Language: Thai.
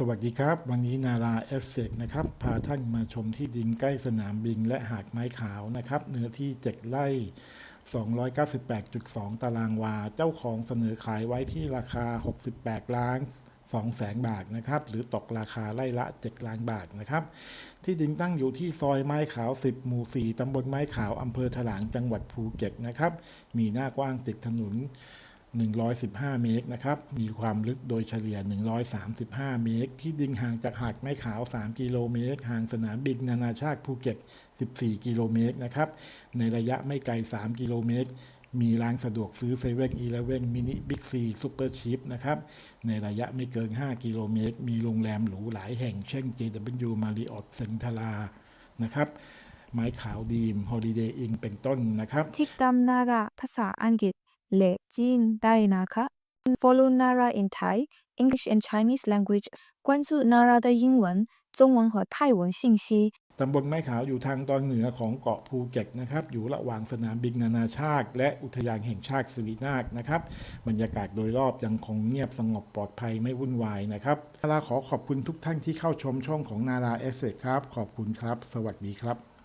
สวัสดีครับ วันนี้นาราเอสเซกนะครับ พาท่านมาชมที่ดินใกล้สนามบินและหาดไม้ขาวนะครับ เนื้อที่ 7ไร่ 298.2 ตารางวา เจ้าของเสนอขายไว้ที่ราคา 68 ล้าน2แสนบาทนะครับ หรือตกราคาไร่ละ 7 ล้านบาทนะครับ ที่ดินตั้งอยู่ที่ซอยไม้ขาว 10 หมู่ 4ตำบลไม้ขาวอำเภอถลางจังหวัดภูเก็ตนะครับ มีหน้ากว้างติดถนน 115 เมตรนะครับ มีความลึกโดยเฉลี่ย 135 เมตร ที่ดินห่างจากหาดไม้ขาว 3 กิโลเมตร ห่างสนามบินนานาชาติภูเก็ต 14 กิโลเมตรนะครับ ในระยะไม่ไกล 3 กิโลเมตร มีร้านสะดวกซื้อเซเว่นอีเลเว่นมินิบิ๊กซีซูเปอร์ชิพนะครับ ในระยะไม่เกิน 5 กิโลเมตร มีโรงแรมหรูหลายแห่งเช่น JW Marriott เซนทรานะครับไม้ขาวดีม Holiday Inn เป็นต้นนะครับ ที่ตำนาราภาษาอังกฤษและ จีนได้นะคะ Follow Nara in Thai English and Chinese language 关注 Nara 的英文、中文和泰文信息。ตำบลไม้ขาวอยู่ทางตอนเหนือของเกาะภูเก็ตนะครับ อยู่ระหว่างสนามบินนานาชาติ และอุทยานแห่งชาติสิรินาคนะครับ บรรยากาศโดยรอบยังคงเงียบสงบปลอดภัยไม่วุ่นวายนะครับนาราขอขอบคุณทุกท่านที่เข้าชมช่องของนาราเอสเซครับ ขอบคุณครับ สวัสดีครับ